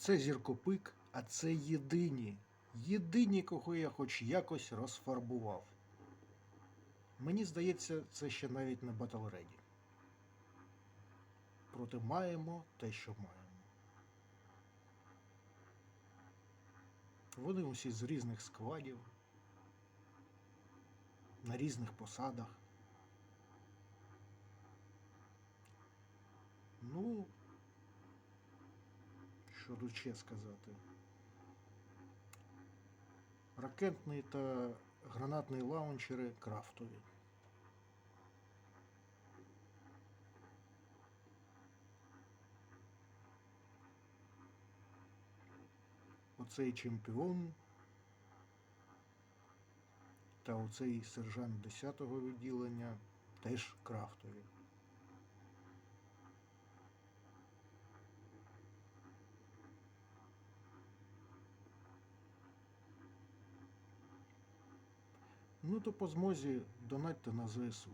Це зіркопик, а це єдині. Єдині, кого я хоч якось розфарбував. Мені здається, це ще навіть не Батлреді. Проте маємо те, що маємо. Вони усі з різних складів, на різних посадах. Ну, що тут сказати? Ракетний та гранатний лаунчери крафтові. Оцей чемпіон та оцей сержант 10-го відділення теж крафтові. Ну то по змозі донатьте на ЗСУ.